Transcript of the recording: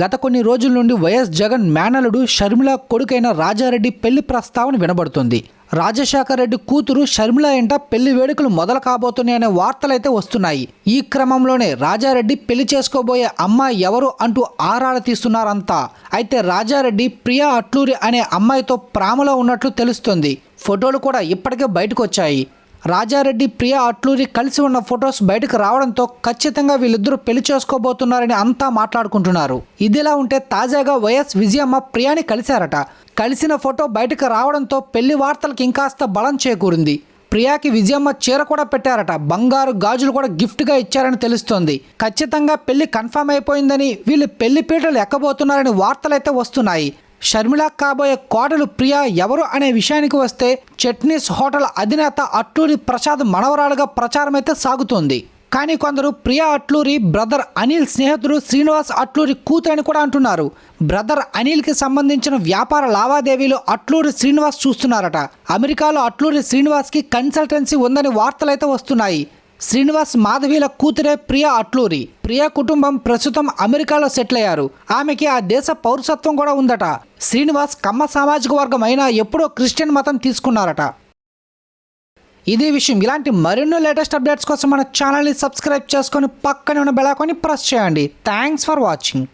గత కొన్ని రోజుల నుండి వైఎస్ జగన్ మేనలుడు షర్మిల కొడుకైన రాజారెడ్డి పెళ్ళి ప్రస్తావన వినబడుతుంది. రాజశేఖర రెడ్డి కూతురు షర్మిల ఎంట పెళ్ళి వేడుకలు మొదలు కాబోతున్నాయనే వార్తలైతే వస్తున్నాయి. ఈ క్రమంలోనే రాజారెడ్డి పెళ్ళి చేసుకోబోయే అమ్మాయి ఎవరు అంటూ ఆరాడ తీస్తున్నారంతా. అయితే రాజారెడ్డి ప్రియా అట్లూరి అనే అమ్మాయితో ప్రాములో ఉన్నట్లు తెలుస్తుంది. ఫోటోలు కూడా ఇప్పటికే బయటకు వచ్చాయి. రాజారెడ్డి ప్రియా అట్లూరి కలిసి ఉన్న ఫొటోస్ బయటకు రావడంతో ఖచ్చితంగా వీళ్ళిద్దరూ పెళ్ళి చేసుకోబోతున్నారని అంతా మాట్లాడుకుంటున్నారు. ఇదిలా ఉంటే తాజాగా వైఎస్ విజయమ్మ ప్రియాని కలిశారట. కలిసిన ఫోటో బయటకు రావడంతో పెళ్ళి వార్తలకు ఇంకాస్త బలం చేకూరింది. ప్రియాకి విజయమ్మ చీర కూడా పెట్టారట. బంగారు గాజులు కూడా గిఫ్ట్గా ఇచ్చారని తెలుస్తోంది. ఖచ్చితంగా పెళ్ళి కన్ఫర్మ్ అయిపోయిందని వీళ్ళు పెళ్ళి పీటలు ఎక్కబోతున్నారని వార్తలైతే వస్తున్నాయి. షర్మిళ కాబోయే కోడలు ప్రియా ఎవరు అనే విషయానికి వస్తే చట్నీస్ హోటల్ అధినేత అట్లూరి ప్రసాద్ మనవరాలుగా ప్రచారం అయితే సాగుతోంది. కానీ కొందరు ప్రియా అట్లూరి బ్రదర్ అనిల్ స్నేహితుడు శ్రీనివాస్ అట్లూరి కూతురని కూడా అంటున్నారు. బ్రదర్ అనిల్కి సంబంధించిన వ్యాపార లావాదేవీలు అట్లూరి శ్రీనివాస్ చూస్తున్నారట. అమెరికాలో అట్లూరి శ్రీనివాస్కి కన్సల్టెన్సీ ఉందని వార్తలైతే వస్తున్నాయి. శ్రీనివాస్ మాధవీల కూతురే ప్రియా అట్లూరి. ప్రియా కుటుంబం ప్రస్తుతం అమెరికాలో సెటిల్ అయ్యారు ఆమెకి ఆ దేశ పౌరసత్వం కూడా ఉందట. శ్రీనివాస్ కమ్మ సామాజిక వర్గం అయినా ఎప్పుడో క్రిస్టియన్ మతం తీసుకున్నారట. ఇదే విషయం. ఇలాంటి మరెన్నో లేటెస్ట్ అప్డేట్స్ కోసం మన ఛానల్ని సబ్స్క్రైబ్ చేసుకొని పక్కనే ఉన్న బెలాకొని ప్రెస్ చేయండి. Thanks for watching.